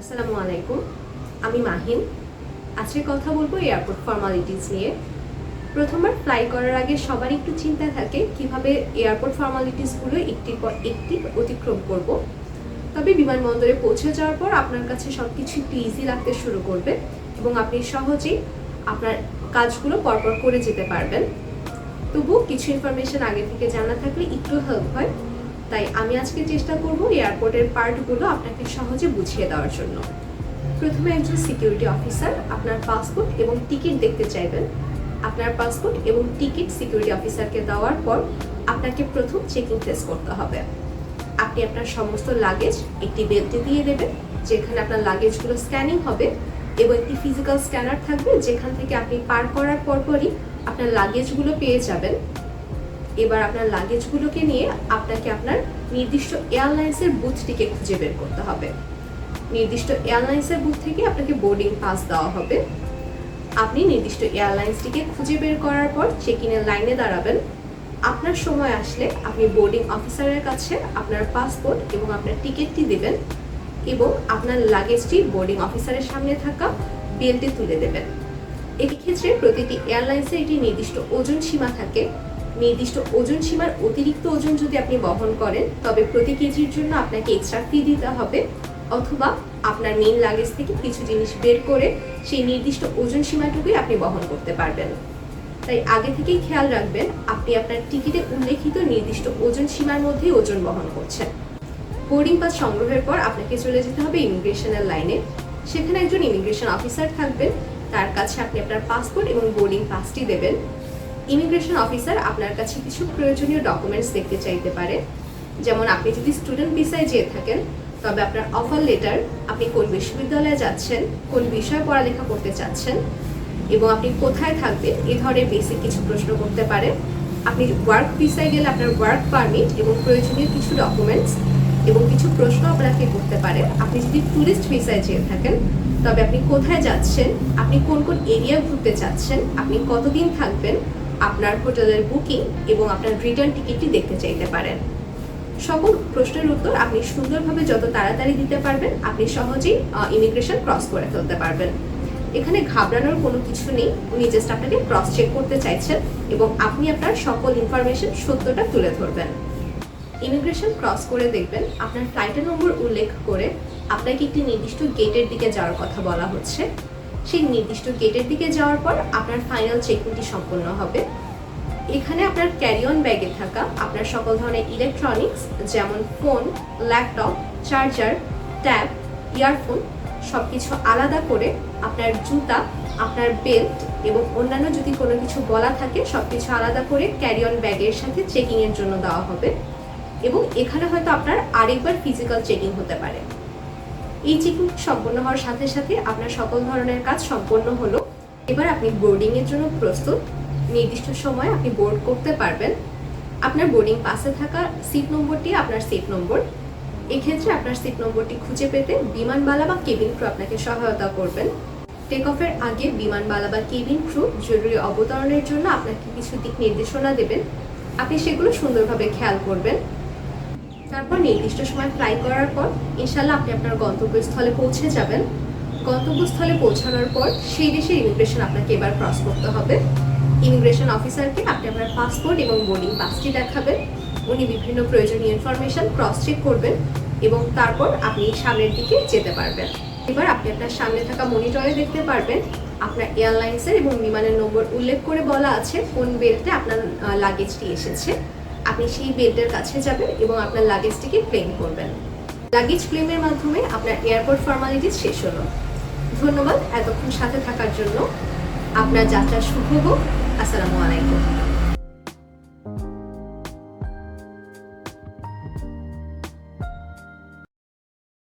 আসসালামু আলাইকুম। আমি মাহিন। আজকে কথা বলব এয়ারপোর্ট ফর্মালিটিস নিয়ে। প্রথমবার ফ্লাই করার আগে সবার একটু চিন্তা থাকে, কীভাবে এয়ারপোর্ট ফর্মালিটিসগুলো একটির পর একটি অতিক্রম করব। তবে বিমানবন্দরে পৌঁছে যাওয়ার পর আপনার কাছে সব কিছু একটু ইজি লাগতে শুরু করবে এবং আপনি সহজেই আপনার কাজগুলো পরপর করে যেতে পারবেন। তবুও কিছু ইনফরমেশন আগে থেকে জানা থাকলে একটু হেল্প হয়। তাই আমি আজকে চেষ্টা করব এয়ারপোর্টের পার্টগুলো আপনাকে সহজে বুঝিয়ে দেওয়ার জন্য। প্রথমে একজন সিকিউরিটি অফিসার আপনার পাসপোর্ট এবং টিকিট দেখতে চাইবেন। আপনার পাসপোর্ট এবং টিকিট সিকিউরিটি অফিসারকে দেওয়ার পর আপনাকে প্রথম চেকিং ফেস করতে হবে। আপনি আপনার সমস্ত লাগেজ একটি বেল্টে দিয়ে দেবেন, যেখানে আপনার লাগেজগুলো স্ক্যানিং হবে এবং একটি ফিজিক্যাল স্ক্যানার থাকবে, যেখান থেকে আপনি পার করার পরপরই আপনার লাগেজগুলো পেয়ে যাবেন। এবার আপনার লাগেজগুলোকে নিয়ে আপনাকে আপনার নির্দিষ্ট এয়ারলাইন্সের বুথটিকে খুঁজে বের করতে হবে। নির্দিষ্ট এয়ারলাইন্সের বুথ থেকে আপনাকে বোর্ডিং পাস দেওয়া হবে। আপনি নির্দিষ্ট এয়ারলাইন্সটিকে খুঁজে বের করার পর চেক ইনের লাইনে দাঁড়াবেন। আপনার সময় আসলে আপনি বোর্ডিং অফিসারের কাছে আপনার পাসপোর্ট এবং আপনার টিকিটটি দেবেন এবং আপনার লাগেজটি বোর্ডিং অফিসারের সামনে থাকা বেল্টে তুলে দেবেন। এক্ষেত্রে প্রতিটি এয়ারলাইন্সের একটি নির্দিষ্ট ওজন সীমা থাকে। নির্দিষ্ট ওজন সীমার অতিরিক্ত ওজন যদি আপনি বহন করেন, তবে প্রতি কেজির জন্য আপনাকে এক্সট্রা ফি দিতে হবে। অথবা আপনার মেন লাগেজ থেকে কিছু জিনিস বের করে সেই নির্দিষ্ট ওজন সীমাটুকুই আপনি বহন করতে পারবেন। তাই আগে থেকেই খেয়াল রাখবেন, আপনি আপনার টিকিটে উল্লেখিত নির্দিষ্ট ওজন সীমার মধ্যেই ওজন বহন করছেন। বোর্ডিং পাস সংগ্রহের পর আপনাকে চলে যেতে হবে ইমিগ্রেশনের লাইনে। সেখানে একজন ইমিগ্রেশন অফিসার থাকবেন। তার কাছে আপনি আপনার পাসপোর্ট এবং বোর্ডিং পাসটি দেবেন। ইমিগ্রেশন অফিসার আপনার কাছে কিছু প্রয়োজনীয় ডকুমেন্টস দেখতে চাইতে পারে। যেমন আপনি যদি স্টুডেন্ট ভিসায় যেয়ে থাকেন, তবে আপনার অফার লেটার আপনি কোন বিশ্ববিদ্যালয়ে যাচ্ছেন, কোন বিষয়ে পড়ালেখা করতে চাচ্ছেন, এবং আপনি কোথায় থাকবেন, এ ধরনের বেসিক কিছু প্রশ্ন করতে পারে। আপনি ওয়ার্ক ভিসায় গেলে আপনার ওয়ার্ক পারমিট এবং প্রয়োজনীয় কিছু ডকুমেন্টস এবং কিছু প্রশ্ন আপনাকে করতে পারে। আপনি যদি ট্যুরিস্ট ভিসায় যেয়ে থাকেন, তবে আপনি কোথায় যাচ্ছেন, আপনি কোন কোন এরিয়া ঘুরতে চাচ্ছেন, আপনি কতদিন থাকবেন আপনার হোটেলের বুকিং এবং আপনার রিটার্ন টিকিটটি দেখতে চাইতে পারেন। সকল প্রশ্নের উত্তর আপনি সুন্দরভাবে যত তাড়াতাড়ি দিতে পারবেন, আপনি সহজেই ইমিগ্রেশন ক্রস করে ফেলতে পারবেন। এখানে ঘাবড়ানোর কোনো কিছু নেই, উনি জাস্ট আপনাকে ক্রস চেক করতে চাইছেন এবং আপনি আপনার সকল ইনফরমেশন সত্যটা তুলে ধরবেন। ইমিগ্রেশন ক্রস করে দেখবেন, আপনার ফ্লাইটের নম্বর উল্লেখ করে আপনাকে একটি নির্দিষ্ট গেটের দিকে যাওয়ার কথা বলা হচ্ছে। সেই নির্দিষ্ট গেটের দিকে যাওয়ার পর আপনার ফাইনাল চেকিংটি সম্পন্ন হবে। এখানে আপনার ক্যারি অন ব্যাগে থাকা আপনার সকল ধরনের ইলেকট্রনিক্স যেমন phone laptop charger tab earphone সব কিছু আলাদা করে আপনার জুতা, আপনার বেল্ট এবং অন্যান্য যদি কোনো কিছু বলা থাকে সব কিছু আলাদা করে ক্যারি অন ব্যাগের সাথে চেকিংয়ের জন্য দেওয়া হবে। এবং এখানে হয়তো আপনার আরেকবার ফিজিক্যাল চেকিং হতে পারে। এই চেকিং সম্পন্ন হওয়ার সাথে সাথে আপনার সকল ধরনের কাজ সম্পন্ন হলো, এবার আপনি বোর্ডিং এর জন্য প্রস্তুত। নির্দিষ্ট সময় আপনি বোর্ড করতে পারবেন। আপনার বোর্ডিং পাসে থাকা সিট নম্বরটি আপনার সিট নম্বর এক্ষেত্রে আপনার সিট নম্বরটি খুঁজে পেতে বিমানবালা বা কেবিন ক্রু আপনাকে সহায়তা করবেন। টেক অফের আগে বিমানবালা বা কেবিন ক্রু জরুরি অবতরণের জন্য আপনাকে কিছু দিক নির্দেশনা দেবেন। আপনি সেগুলো সুন্দরভাবে খেয়াল করবেন। তারপর নির্দিষ্ট সময় ফ্লাই করার পর ইনশাল্লাহ আপনি আপনার গন্তব্যস্থলে পৌঁছে যাবেন। গন্তব্যস্থলে পৌঁছানোর পর সেই দেশের ইমিগ্রেশন আপনাকে এবার ক্রস করতে হবে। ইমিগ্রেশন অফিসারকে আপনি আপনার পাসপোর্ট এবং বোর্ডিং পাসটি দেখাবেন। উনি বিভিন্ন প্রয়োজনীয় ইনফরমেশন ক্রস চেক করবেন এবং তারপর আপনি সামনের দিকে যেতে পারবেন। এবার আপনি আপনার সামনে থাকা মনিটরে দেখতে পারবেন। আপনার এয়ারলাইন্সের এবং বিমানের নম্বর উল্লেখ করে বলা আছে। কোন বেল্টে আপনার লাগেজটি এসেছে। আপনি সেই বেল্টের কাছে যাবেন এবং আপনার লাগেজটিকে ক্লেম করবেন। লাগেজ ক্লেমের মাধ্যমে আপনার এয়ারপোর্ট ফর্মালিটিস শেষ হলো। ধন্যবাদ, এতক্ষণ সাথে থাকার জন্য। আপনার যাত্রা শুভ হোক। আসসালামু আলাইকুম।